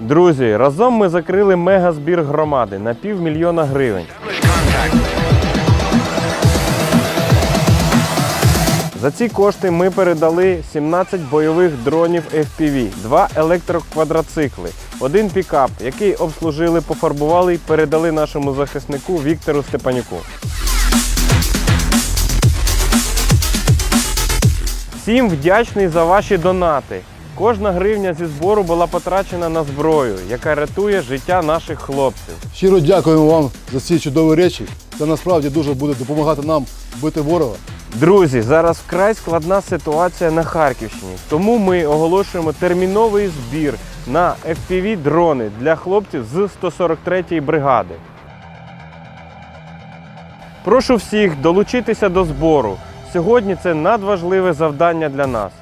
Друзі, разом ми закрили мегазбір громади на півмільйона гривень. За ці кошти ми передали 17 бойових дронів FPV, два електроквадроцикли, один пікап, який обслужили, пофарбували і передали нашому захиснику Віктору Степанюку. Всім вдячний за ваші донати. Кожна гривня зі збору була потрачена на зброю, яка рятує життя наших хлопців. Щиро дякуємо вам за ці чудові речі. Це насправді дуже буде допомагати нам бити ворога. Друзі, зараз вкрай складна ситуація на Харківщині, тому ми оголошуємо терміновий збір на FPV дрони для хлопців з 143-ї бригади. Прошу всіх долучитися до збору. Сьогодні це надважливе завдання для нас.